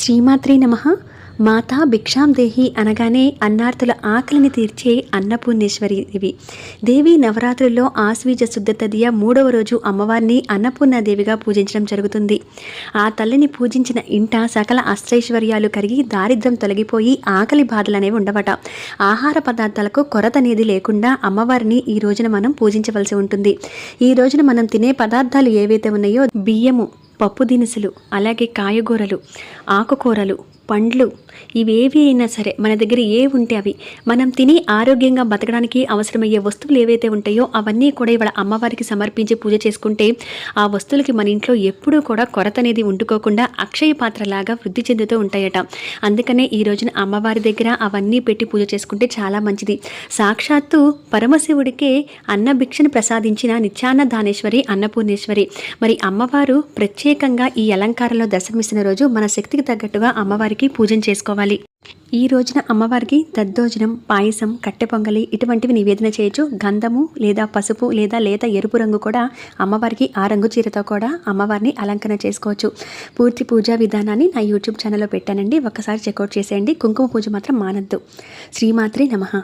శ్రీమాత్రి నమ. మాతా భిక్షాం దేహి అనగానే అన్నార్థుల ఆకలిని తీర్చే అన్నపూర్ణేశ్వరి దేవి దేవి నవరాత్రుల్లో ఆశ్వీజ శుద్ధ తదియ మూడవ రోజు అమ్మవారిని అన్నపూర్ణాదేవిగా పూజించడం జరుగుతుంది. ఆ తల్లిని పూజించిన ఇంట సకల అష్టైశ్వర్యాలు కరిగి దారిద్ర్యం తొలగిపోయి ఆకలి బాధలు అనేవి ఉండవట. ఆహార పదార్థాలకు కొరత అనేది లేకుండా అమ్మవారిని ఈ రోజున మనం పూజించవలసి ఉంటుంది. ఈ రోజున మనం తినే పదార్థాలు ఏవైతే ఉన్నాయో బియ్యము పప్పు దినుసులు అలాగే కాయగూరలు ఆకుకూరలు పండ్లు ఇవేవి అయినా సరే మన దగ్గర ఏ ఉంటే అవి మనం తిని ఆరోగ్యంగా బతకడానికి అవసరమయ్యే వస్తువులు ఏవైతే ఉంటాయో అవన్నీ కూడా ఇవాళ అమ్మవారికి సమర్పించి పూజ చేసుకుంటే ఆ వస్తువులకి మన ఇంట్లో ఎప్పుడూ కూడా కొరత అనేది ఉండుకోకుండా అక్షయ పాత్రలాగా వృద్ధి చెందుతూ ఉంటాయట. అందుకనే ఈ రోజున అమ్మవారి దగ్గర అవన్నీ పెట్టి పూజ చేసుకుంటే చాలా మంచిది. సాక్షాత్తు పరమశివుడికే అన్నభిక్షను ప్రసాదించిన నిత్యాన్న దానేశ్వరి అన్నపూర్ణేశ్వరి. మరి అమ్మవారు ప్రత్యేక ప్రత్యేకంగా ఈ అలంకారంలో దర్శనమిస్తున్న రోజు మన శక్తికి తగ్గట్టుగా అమ్మవారికి పూజన చేసుకోవాలి. ఈ రోజున అమ్మవారికి దద్దోజనం పాయసం కట్టె పొంగలి ఇటువంటివి నివేదన చేయొచ్చు. గంధము లేదా పసుపు లేదా లేత ఎరుపు రంగు కూడా అమ్మవారికి ఆ రంగు చీరతో కూడా అమ్మవారిని అలంకరణ చేసుకోవచ్చు. పూర్తి పూజా విధానాన్ని నా యూట్యూబ్ ఛానల్లో పెట్టానండి. ఒక్కసారి చెక్అవుట్ చేసేయండి. కుంకుమ పూజ మాత్రం మానద్దు. శ్రీమాత్రి నమః.